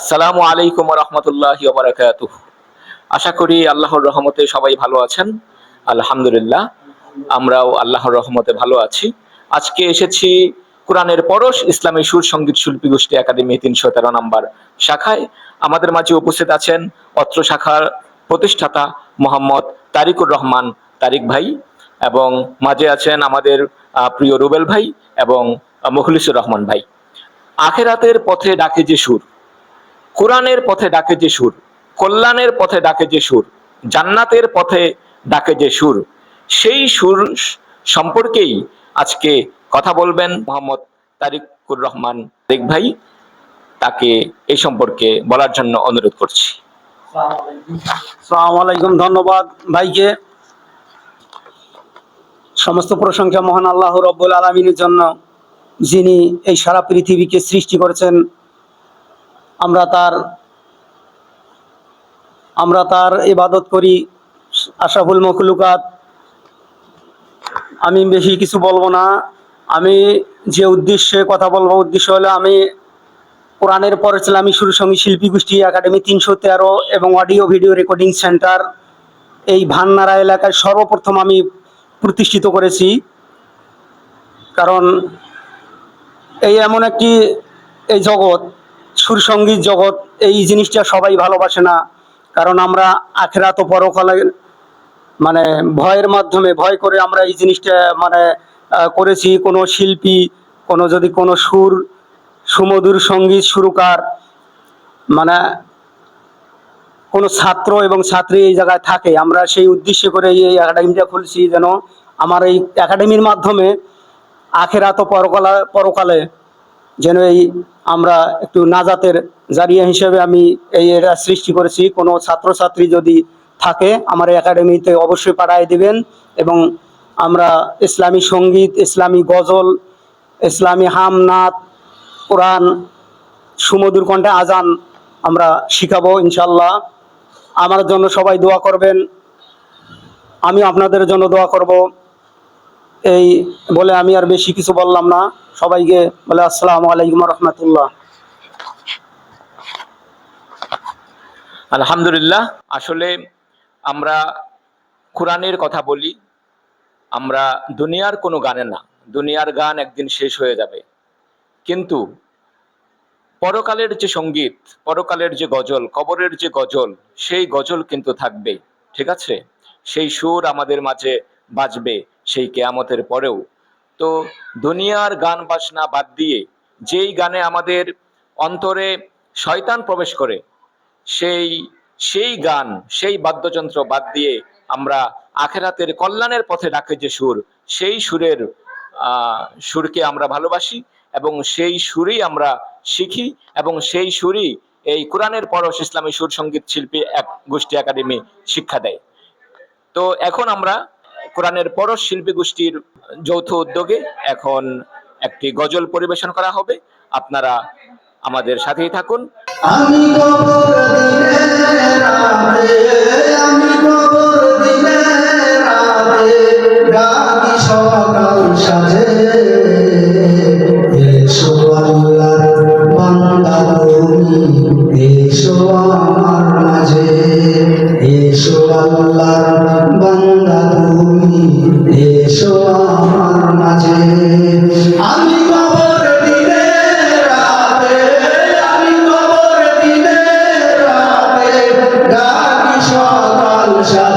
আসসালামু আলাইকুম রহমতুল্লাহ আশা করি আল্লাহর রহমতে সবাই ভালো আছেন। আলহামদুলিল্লাহ, আমরাও আল্লাহর রহমতে ভালো আছি। আজকে এসেছি কোরআনের পরশ ইসলামী সুর সংগীত শিল্পী গোষ্ঠী একাডেমি তিনশো তেরো নম্বর শাখায়। আমাদের মাঝে উপস্থিত আছেন অত্র শাখার প্রতিষ্ঠাতা মোহাম্মদ তারিকুর রহমান তারিক ভাই এবং মাঝে আছেন আমাদের প্রিয় রুবেল ভাই এবং মুখলিসুর রহমান ভাই। আখেরাতের পথে ডাকে যে সুর কোরআনের পথে ডাকে যে সুর, কল্যাণের পথে ডাকে যে সুর, জান্নাতের পথে ডাকে যে সুর, সেই সুর সম্পর্কেই আজকে কথা বলবেন মোহাম্মদ তারিকুর রহমান তারিক ভাই। তাকে এই সম্পর্কে বলার জন্য অনুরোধ করছি। আলাইকুম, ধন্যবাদ ভাইকে। সমস্ত প্রশংসা মহান আল্লাহ রব্বুল আলমিনের জন্য, যিনি এই সারা পৃথিবীকে সৃষ্টি করেছেন। আমরা তার আমরা তার ইবাদত করি আশাফুল মখলুকাত। আমি বেশি কিছু বলব না। আমি যে উদ্দেশ্যে কথা বলব, উদ্দেশ্য হলো আমি কোরআনের পর ইসলামী সুরসঙ্গী শিল্পী গোষ্ঠী একাডেমি তিনশো তেরো এবং অডিও ভিডিও রেকর্ডিং সেন্টার এই ভান্নারা এলাকায় সর্বপ্রথম আমি প্রতিষ্ঠিত করেছি। কারণ এই এমন একটি, এই জগৎ সুরসঙ্গীত জগৎ, এই জিনিসটা সবাই ভালোবাসে না। কারণ আমরা আখেরাত পরকালে মানে ভয়ের মাধ্যমে, ভয় করে আমরা এই জিনিসটা মানে করেছি। কোনো শিল্পী, কোনো যদি কোনো সুর, সুমধুর সংগীত সুরকার মানে কোনো ছাত্র এবং ছাত্রী এই জায়গায় থাকে। আমরা সেই উদ্দেশ্য করে এই একাডেমিটা খুলছি যেন আমার এই একাডেমির মাধ্যমে আখেরাত পরকালে পরকালে যেন এই আমরা একটু নাজাতের জারিয়া হিসেবে আমি এই এটা সৃষ্টি করেছি। কোনো ছাত্রছাত্রী যদি থাকে, আমার একাডেমিতে অবশ্যই পাঠায় দিবেন এবং আমরা ইসলামী সংগীত, ইসলামী গজল, ইসলামী হাম হামনাথ কোরআন, সুমধুর কণ্ঠে আজান আমরা শিখাবো ইনশাল্লাহ আমার জন্য সবাই দোয়া করবেন। আমি আপনাদের জন্য দোয়া করব। এই বলে আমি আর বেশি কিছু বললাম না। সবাইকে বলে আসসালামু আলাইকুম রহমতুল্লাহ। আলহামদুলিল্লাহ, আসলে আমরা কোরআনের কথা বলি, আমরা দুনিয়ার কোনো গানে না। দুনিয়ার গান একদিন শেষ হয়ে যাবে। কিন্তু পরকালের যে সংগীত, পরকালের যে গজল, কবরের যে গজল, সেই গজল কিন্তু থাকবে, ঠিক আছে? সেই সুর আমাদের মাঝে বাজবে সেই কেয়ামতের পরেও। তো দুনিয়ার গান বাজনা বাদ দিয়ে যেই গানে আমাদের অন্তরে শয়তান প্রবেশ করে, সেই সেই গান, সেই বাদ্যযন্ত্র বাদ দিয়ে আমরা আখেরাতের কল্যাণের পথে ডাকে যে সুর, সেই সুরের সুরকে আমরা ভালোবাসি এবং সেই সুরই আমরা শিখি এবং সেই সুরই এই কোরআনের পরশ ইসলামী সুর সংগীত শিল্পী এক গোষ্ঠী একাডেমি শিক্ষা দেয়। তো এখন আমরা কোরআনের পরশ শিল্পী গোষ্ঠীর যৌথ উদ্যোগে এখন একটি গজল পরিবেশন করা হবে। আপনারা আমাদের সাথেই থাকুন। এসো আমার মাঝে। এসো আল্লাহর 마샤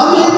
তুমি এসো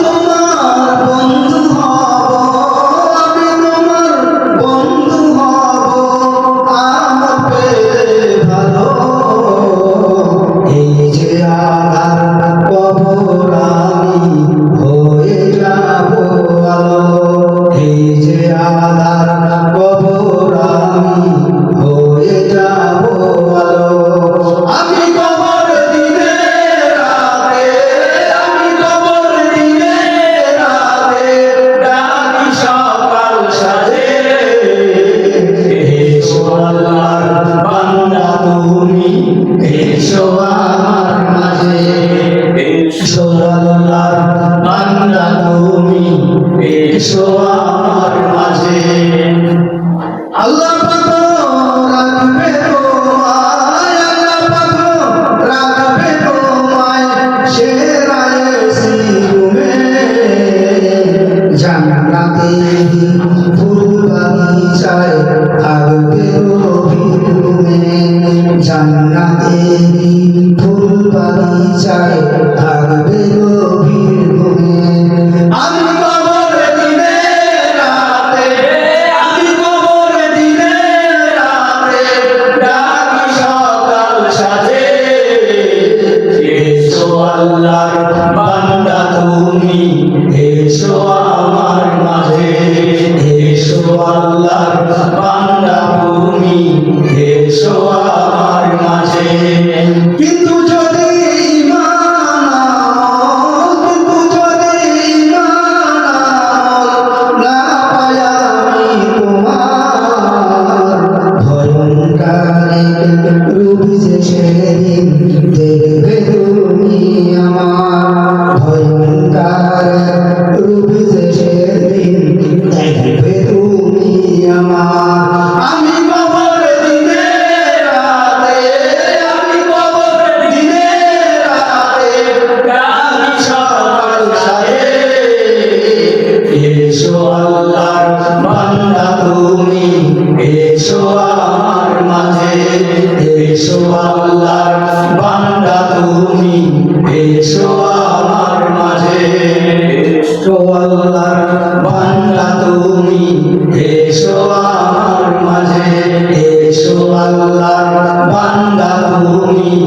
এসো আল্লাহর বান্দা তুমি এসো আমার মাঝে। যে আল্লাহ বান্দা ভূমি।